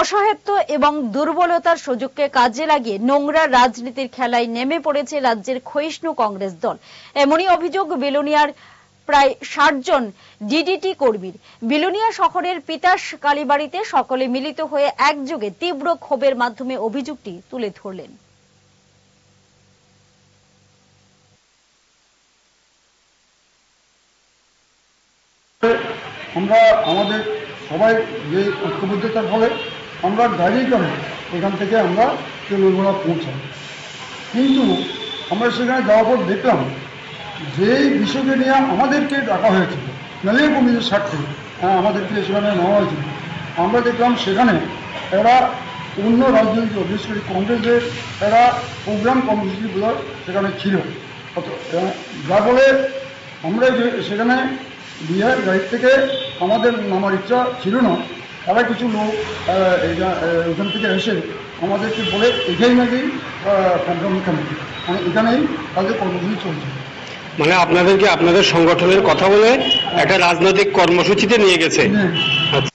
অসহায়ত্ব এবং দুর্বলতার সুযোগকে কাজে লাগিয়ে নোংরা রাজনীতির খেলায় নেমে পড়েছে রাজ্যের ক্ষয়িষ্ণু কংগ্রেস দল। এমনই অভিযোগ বিলোনিয়ার প্রায় ষাট জন ডিডিটি কর্মীর। বিলোনিয়া শহরের পিতাস কালীবাড়িতে সকলে মিলিত হয়ে একযোগে তীব্র ক্ষোভের মাধ্যমে অভিযোগটি তুলে ধরলেন। আমরা আমাদের সবাই যে ঐক্যবদ্ধতার ফলে আমরা করে এখান থেকে আমরা তেলুগুড়া পৌঁছাই। কিন্তু আমরা সেখানে যাওয়ার পর দেখলাম, যেই বিষয়কে নিয়ে আমাদেরকে ডাকা হয়েছিল, নালিয়া কমিটির স্বার্থে হ্যাঁ আমাদেরকে সেখানে নেওয়া হয়েছিল। আমরা দেখলাম সেখানে এরা অন্য রাজনৈতিক বিশেষ করে কংগ্রেসের এরা প্রোগ্রাম কর্মসূচিগুলো সেখানে ছিল। যার ফলে আমরা সেখানে বিহার গাড়ি থেকে আমাদের নামার ইচ্ছা ছিল না তারা কিছু লোক ওখান থেকে এসে আমাদেরকে বলে এখানেই নাকি প্রোগ্রাম কমিটি মানে এখানেই তাদের কর্মসূচি চলছে। মানে আপনাদেরকে আপনাদের সংগঠনের কথা বলে একটা রাজনৈতিক কর্মসূচিতে নিয়ে গেছে। হ্যাঁ। আচ্ছা।